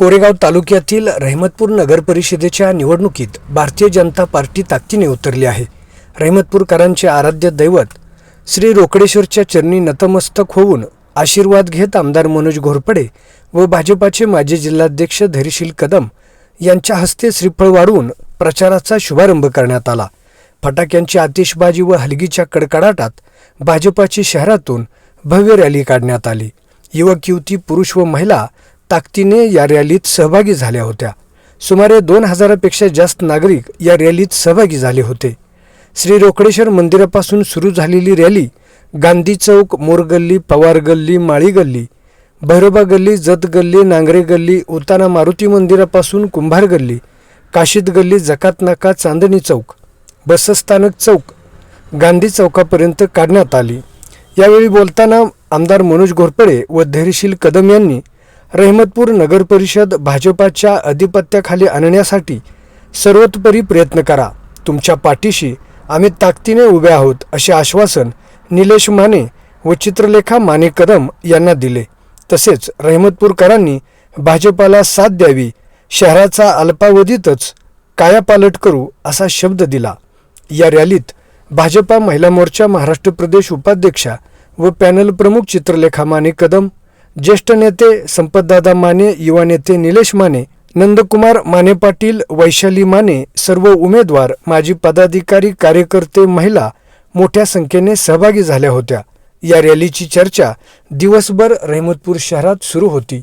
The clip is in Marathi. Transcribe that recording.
कोरेगाव तालुक्यातील रहमतपूर नगर परिषदेच्या निवडणुकीत भारतीय जनता पार्टी ताकदीने उतरली आहे. रहमतपूरकरांचे आराध्य दैवत श्री रोकडेश्वरच्या चरणी नतमस्तक होऊन आशीर्वाद घेत आमदार मनोज घोरपडे व भाजपाचे माजी जिल्हाध्यक्ष धैर्यशील कदम यांच्या हस्ते श्रीफळ वाढवून प्रचाराचा शुभारंभ करण्यात आला. फटाक्यांची आतिषबाजी व हलगीच्या कडकडाटात भाजपाची शहरातून भव्य रॅली काढण्यात आली. युवक युवती पुरुष व महिला ताकदीने या रॅलीत सहभागी झाल्या होत्या. सुमारे दोन हजारापेक्षा जास्त नागरिक या रॅलीत सहभागी झाले होते. श्री रोकडेश्वर मंदिरापासून सुरू झालेली रॅली गांधी चौक मोरगल्ली पवार गल्ली माळी गल्ली भैरोबा गल्ली जत गल्ली नांगरे गल्ली उताना मारुती मंदिरापासून कुंभार गल्ली काशीद गल्ली जकात नाका चांदणी चौक बसस्थानक चौक गांधी चौकापर्यंत काढण्यात आली. यावेळी बोलताना आमदार मनोज घोरपडे व धैर्यशील कदम यांनी रहमतपूर नगरपरिषद भाजपाच्या अधिपत्याखाली आणण्यासाठी सर्वतोपरी प्रयत्न करा. तुमच्या पाठीशी आम्ही ताकदीने उभे आहोत असे आश्वासन निलेश माने व चित्रलेखा माने कदम यांना दिले. तसेच रहमतपूरकरांनी भाजपाला साथ द्यावी शहराचा अल्पावधीतच कायापालट करू असा शब्द दिला. या रॅलीत भाजपा महिला मोर्चा महाराष्ट्र प्रदेश उपाध्यक्षा व पॅनल प्रमुख चित्रलेखा माने कदम ज्येष्ठ नेते संपतदादा माने युवा नेते निलेश माने नंदकुमार माने पाटील वैशाली माने सर्व उमेदवार माजी पदाधिकारी कार्यकर्ते महिला मोठ्या संख्येने सहभागी झाल्या होत्या. या रॅलीची चर्चा दिवसभर रहमतपूर शहरात सुरू होती.